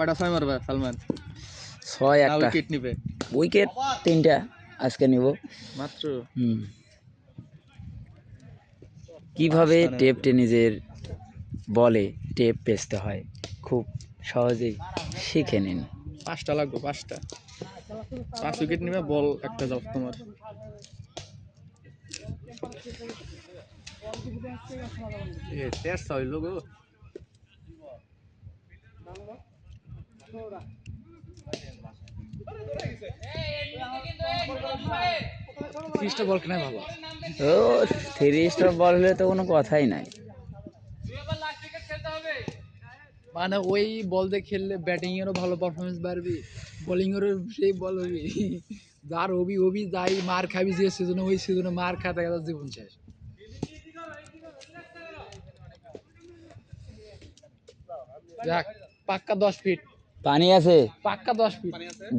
কয়টা ছয় মারবে সালমান? ছয় একটা। উইকেট নিবে। উইকেট তিনটা আজকে নিব। মাত্র? হুম। কীভাবে টেপ টেনিসের বলে টেপ পেঁচতে হয় খুব সহজেই শিখে নিন। পাঁচটা লাগবে পাঁচটা। পাঁচ উইকেট নিবে বল একটা যাও তোমার। এ তেরটা হইল গো। ত্রিশটা বল কেনাই ভালো? ও বল হলে তো কোনো কথাই নাই। মানে ওই বল দিয়ে খেললে ব্যাটিং এরও ভালো পারফরমেন্স বাড়বে বোলিং এরও সেই বল হবে। যার হবি হবি যাই মার খাবি যে সিজনে ওই সিজনে মার খাতে খাতে জীবন শেষ। যাক পাক্কা দশ ফিট পানি আছে? পাক্কা দশ ফিট।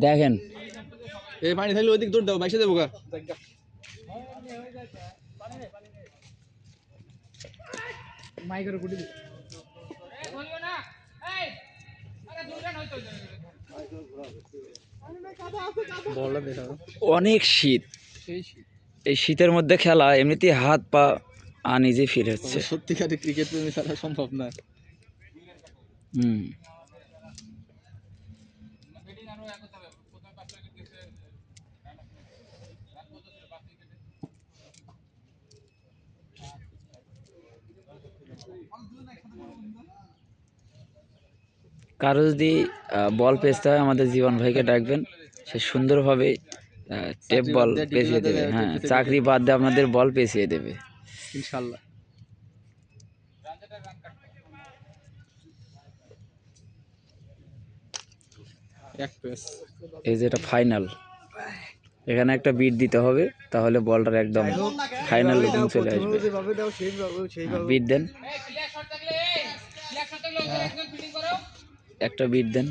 দেখেন। এই পানি থাকলে ওইদিক দৌড় দাও বাইশে দেবো গা। মাইকের দেখাও অনেক শীত। এই শীতের মধ্যে খেলা এমনিতেই হাত পা আনইজি ফিরে হচ্ছে। সত্যিকারে ক্রিকেট প্রেমী ছাড়া সম্ভব না। হুম। কারও যদি বল পেঁচতে হয় আমাদের জীবন ভাইকে ডাকবেন। সে সুন্দরভাবে টেপ বল বাদ পেঁচিয়ে দেবে। হ্যাঁ চাকরি বাদ দিয়ে আপনাদের বল পেঁচিয়ে দেবে। ইনশাল্লাহ। এই যে এটা ফাইনাল এখানে একটা বিট দিতে হবে তাহলে বলটার একদম ফাইনাল লুকিং চলে আসবে। বিট দেন। একটা বিট দেন।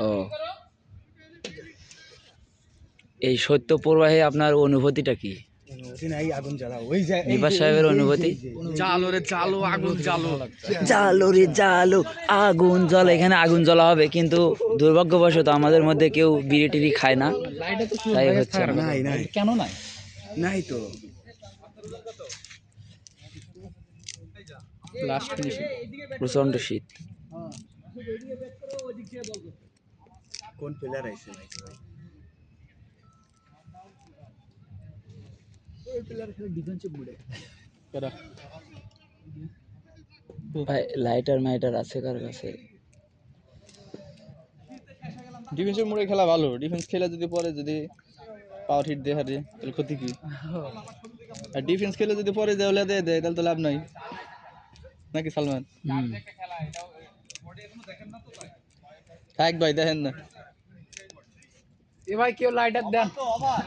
ও। এই সত্য প্রবাহে আপনার অনুভূতিটা কি? নিবাস সাহেবের অনুভূতি? রে আগুন জালো রে জালো আগুন জল এখানে আগুন জ্বলা হবে কিন্তু দুর্ভাগ্যবশত আমাদের মধ্যে কেউ বিড়ি টিড়ি খায় না। তাই হচ্ছে কেন নাই? নাই তো। লাস্ট ফিনিশিং প্রচণ্ড শীত। কোন প্লেয়ার আইছে? ভাই কেডা ভাই লাইটার মাইটার আছে কার কাছে? ডিফেন্সের মোড়ে খেলা ভালো। ডিফেন্স খেলে যদি পরে যদি পাওয়ার হিট দেয় হারে তাহলে ক্ষতি কি? আর ডিফেন্স খেলে যদি পরে দেওয়া দেয় দেয় তাহলে তো লাভ নাই। নাকি সালমান? থাক ভাই দেখেন না। এ ভাই কেউ লাইটার দেন।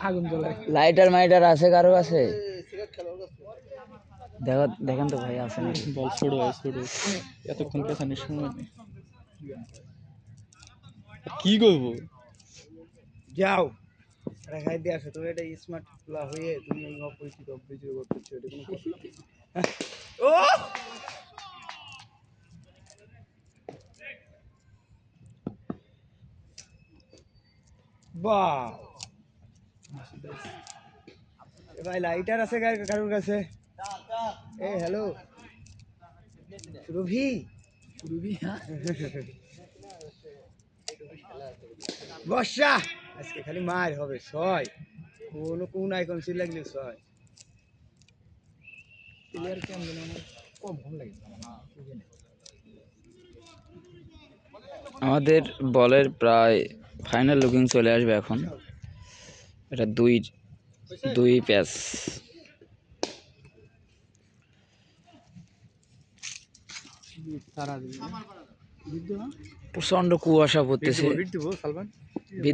আগুন জ্বলে। লাইটার মাইটার আছে কারও কাছে? দেখো দেখেন তো ভাই আছে বল ছোড়ো হয় ছোড়ো এতক্ষণ সময় নেই। কি করব? যাও। রেখাই দিয়ে আসো তুমি এটা স্মার্ট প্লা হয়ে তুমি এই অপরিচিত অপরিচিত করতেছো এটা কোনো ও! বাহ। ভাই লাইটার আছে কার- কারোর কাছে? এ হ্যালো রুবি হ্যাঁ। বর্ষা! আজকে খালি মার হবে ছয়। কোন কোন আইকন ছিল লাগলে ছয়। প্লেয়ার কেমন কম ভালো লাগে। আমাদের বলের প্রায় ফাইনাল লুকিং চলে আসবে এখন। এটা দুই দুই প্যাচ। প্রচণ্ড কুয়াশা পড়তেছে।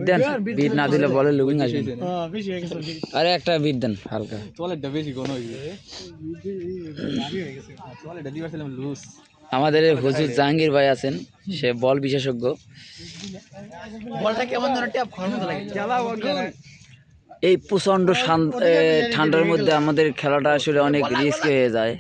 দেন বিট না দিলে বলে লুকিং আসবে না। বেশি গেছে আরে একটা বিট দেন হালকা। বেশি লুজ আমাদের হুজুর জাহাঙ্গীর ভাই আছেন সে বল বিশেষজ্ঞ। বলটা কেমন এই প্রচণ্ড শান্ত ঠান্ডার মধ্যে আমাদের খেলাটা আসলে অনেক রিস্ক হয়ে যায়।